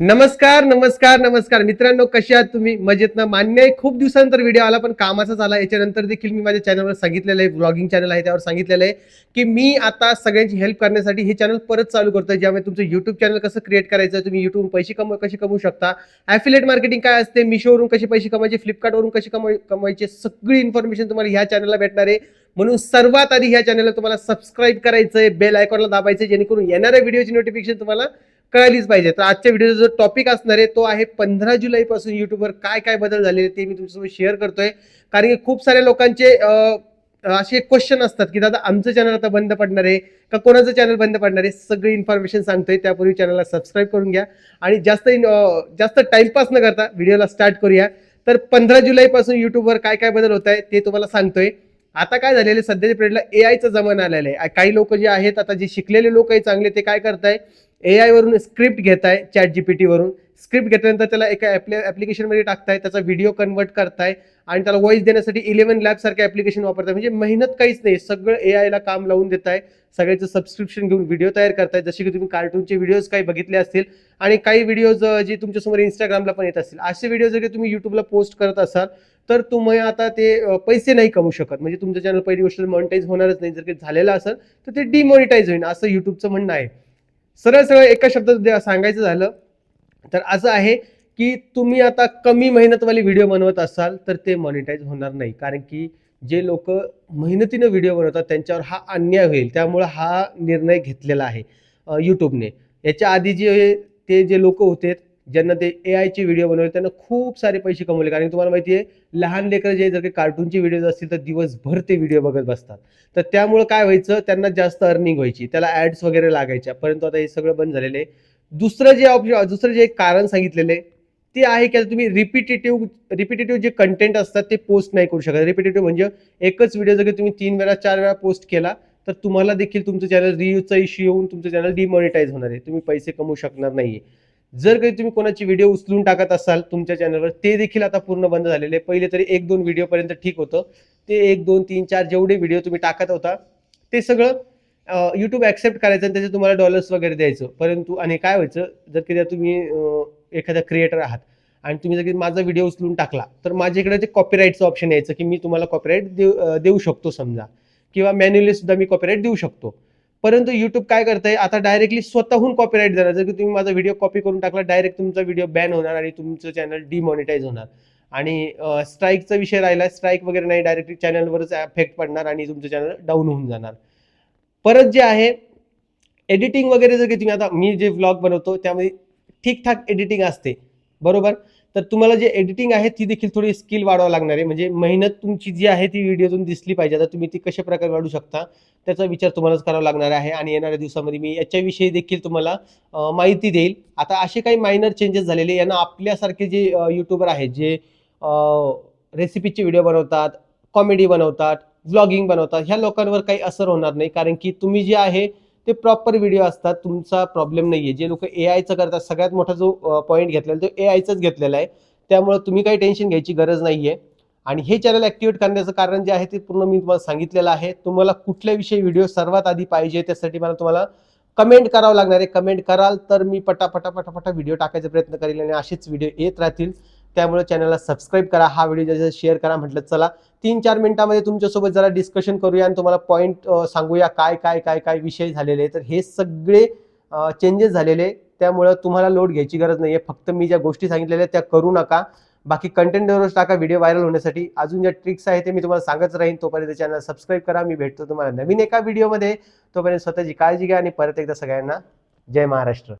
नमस्कार नमस्कार नमस्कार. मित्रांनो कसे आहात तुम्ही? मजेत ना? मान्य आहे खूप दिवसानंतर व्हिडिओ आला पण कामाचाच आला याच्यानंतर देखील मी माझ्या चॅनलवर सांगितलेलं आहे ब्लॉगिंग चॅनल आहे त्यावर सांगितलेलं आहे की मी आता सगळ्यांची हेल्प करण्यासाठी हे चॅनल परत चालू करतोय ज्यामुळे तुमचं युट्यूब चॅनल कसं क्रिएट करायचं तुम्ही युट्यूब पैसे कमव कसे कमवू शकता? ॲफिलेट मार्केटिंग काय असते? मिशोवरून कसे पैसे कमायचे फ्लिपकार्टवरून कसे कमाय कमवायचे? सगळी इन्फॉर्मेशन तुम्हाला ह्या चॅनलला भेटणार आहे. म्हणून सर्वात आधी ह्या चॅनलला तुम्हाला सबस्क्राईब करायचं आहे बेल आयकॉनला दाबायचं जेणेकरून येणाऱ्या व्हिडिओची नोटिफिकेशन तुम्हाला कळालीच पाहिजे. तर आजच्या व्हिडिओचा जो टॉपिक असणार आहे तो आहे पंधरा जुलैपासून युट्यूबवर काय काय बदल झालेले ते मी तुमच्यासोबत शेअर करतोय. कारण की खूप साऱ्या लोकांचे असे क्वेश्चन असतात की दादा आमचं चॅनल आता बंद पडणार आहे का कोणाचं चॅनल बंद पडणार आहे? सगळी इन्फॉर्मेशन सांगतोय. त्यापूर्वी चॅनलला सबस्क्राईब करून घ्या. आणि जास्त जास्त टाइमपास न करता व्हिडिओला स्टार्ट करूया. तर पंधरा जुलैपासून युट्यूबवर काय काय बदल होत आहे ते तुम्हाला सांगतोय. आता काय झालेलं आहे, सध्याच्या पिरियडला ए आयचा जमाना आलेला आहे. काही लोक जे आहेत आता जे शिकलेले लोक आहे चांगले ते काय करताय? ए आय वरून स्क्रिप्ट घेताय चॅट जीपीटी वरून. स्क्रिप्ट घेतल्यानंतर त्याला एका ऍप्लिकेशनमध्ये टाकताय त्याचा व्हिडिओ कन्वर्ट करताय आणि त्याला व्हॉइस देण्यासाठी इलेव्हन लॅब सारखे ऍप्लिकेशन वापरताय. म्हणजे मेहनत काहीच नाही सगळं ए आयला काम लावून देत आहे सगळ्याचं सबस्क्रिप्शन घेऊन व्हिडिओ तयार करताय. जसे की तुम्ही कार्टूनचे व्हिडिओज काही बघितले असतील आणि काही व्हिडिओज जे तुमच्यासमोर इंस्टाग्रामला पण येत असतील असे व्हिडिओ जर तुम्ही युट्यूबला पोस्ट करत असाल तर तुम्ही आता ते पैसे नाही कमवू शकत. म्हणजे तुमचं चॅनल पहिली गोष्ट मॉनिटाईज होणारच नाही. जर काही झालेलं असेल तर ते डिमॉनिटाईज होईल असं युट्यूबचं म्हणणं आहे. सरळ सरळ एका शब्दात सांगायचं झालं तर असं आहे की तुम्ही आता कमी मेहनतवाली व्हिडिओ बनवत असाल तर ते मॉनिटाईज होणार नाही. कारण की जे लोक मेहनतीनं व्हिडिओ बनवतात त्यांच्यावर हा अन्याय होईल. त्यामुळं हा निर्णय घेतलेला आहे यूट्यूबने याच्या आधी जे ते जे लोक होते ज्यांना ते ए आयचे व्हिडिओ बनवले त्यांना खूप सारे पैसे कमवले. कारण तुम्हाला माहिती आहे लहान लेकरं जे जर काही कार्टूनचे व्हिडिओज असतील तर दिवसभर ते व्हिडिओ बघत बसतात. तर त्यामुळं काय व्हायचं त्यांना जास्त अर्निंग व्हायची. त्याला ॲड्स वगैरे लागायच्या. परंतु आता हे सगळं बंद झालेलं आहे. दुसरं जे ऑप्शन दुसरं जे एक कारण सांगितलेलं आहे ते आहे की आता तुम्ही रिपिटेटिव्ह रिपिटेटिव्ह जे कंटेंट असतात ते पोस्ट नाही करू शकत. रिपिटेटिव्ह म्हणजे एकच व्हिडिओ जर तुम्ही तीन वेळा चार वेळा पोस्ट केला तर तुम्हाला देखील तुमचं चॅनल रिव्ह्यूचा इश्यू येऊन तुमचं चॅनल डिमॉनिटाईज होणार आहे. तुम्ही पैसे कमवू शकणार नाही जर काही तुम्ही कोणाची व्हिडिओ उचलून टाकत असाल तुमच्या चॅनलवर ते देखील आता पूर्ण बंद झालेले आहे. पहिले तरी एक दोन व्हिडिओपर्यंत ठीक होतं. ते एक दोन तीन चार जेवढे व्हिडिओ तुम्ही टाकत होता ते सगळं युट्यूब ऍक्सेप्ट करायचं आणि त्याचे तुम्हाला डॉलर्स वगैरे द्यायचं. परंतु आणि काय व्हायचं जर की तुम्ही एखादा क्रिएटर आहात आणि तुम्ही जर की माझा व्हिडिओ उचलून टाकला तर माझ्या इकडे ते कॉपीराईटचं ऑप्शन यायचं की मी तुम्हाला कॉपीराईट देऊ देऊ शकतो समजा. किंवा मॅन्युअली सुद्धा मी कॉपीराईट देऊ शकतो. परंतु युट्यूब काय करतंय आता डायरेक्टली स्वतःहून कॉपीराईट देणार. जर की तुम्ही माझा व्हिडिओ कॉपी करून टाकला डायरेक्ट तुमचा व्हिडिओ बॅन होणार आणि तुमचं चॅनल डिमॉनिटाईज होणार. आणि स्ट्राईकचा विषय राहिला स्ट्राईक वगैरे नाही डायरेक्टली चॅनलवरच इफेक्ट पडणार आणि तुमचं चॅनल डाऊन होऊन जाणार. परत जे आहे एडिटिंग वगैरे जर की तुम्ही आता मी जे व्लॉग बनवतो त्यामध्ये ठीकठाक एडिटिंग असते. बरोबर? तर तुम्हाला जे एडिटिंग आहे ती देखील थोडी स्किल वाढवावं लागणार आहे. म्हणजे मेहनत तुमची जी आहे ती व्हिडिओतून दिसली पाहिजे. आता तुम्ही ती कशा प्रकारे वाढू शकता त्याचा विचार तुम्हालाच करावा लागणार आहे. आणि येणाऱ्या दिवसामध्ये मी याच्याविषयी देखील तुम्हाला माहिती देईल. आता असे काही मायनर चेंजेस झालेले यांना आपल्यासारखे जे यूट्यूबर आहेत जे रेसिपीचे व्हिडिओ बनवतात कॉमेडी बनवतात व्लॉगिंग बनवता ह्या लोकांवर काही असर होणार नाही. कारण की तुम्ही जे आहे ते प्रॉपर व्हिडिओ असतात. तुमचा प्रॉब्लेम नाही आहे जे लोक ए आयचं करतात सगळ्यात मोठा जो पॉईंट घेतलेला तो ए आयचाच घेतलेला आहे. त्यामुळे तुम्ही काही टेन्शन घ्यायची गरज नाही आहे आणि हे चॅनल ॲक्टिवेट करण्याचं कारण जे आहे ते पूर्ण मी तुम्हाला सांगितलेलं आहे. तुम्हाला कुठल्याविषयी व्हिडिओ सर्वात आधी पाहिजे त्यासाठी मला तुम्हाला कमेंट करावं लागणार आहे. कमेंट कराल तर मी पटापटा पटापटा व्हिडिओ टाकायचा प्रयत्न करेल आणि असेच व्हिडिओ येत राहतील. त्यामुळे चॅनलला सबस्क्राईब करा. हा व्हिडिओ ज्याचा शेअर करा म्हटलं चला. तीन चार मिनिटामध्ये तुमच्यासोबत जरा डिस्कशन करूया आणि तुम्हाला पॉईंट सांगूया काय काय काय काय विषय झालेले तर हे सगळे चेंजेस झालेले त्यामुळं तुम्हाला लोड घ्यायची गरज नाही आहे फक्त मी ज्या गोष्टी सांगितलेल्या त्या करू नका. बाकी कंटेंट दररोज टाका. व्हिडिओ व्हायरल होण्यासाठी अजून ज्या ट्रिक्स आहेत ते मी तुम्हाला सांगत राहीन. तोपर्यंत चॅनल सबस्क्राईब करा. मी भेटतो तुम्हाला नवीन एका व्हिडिओमध्ये तोपर्यंत स्वतःची काळजी घ्या आणि परत एकदा सगळ्यांना जय महाराष्ट्र.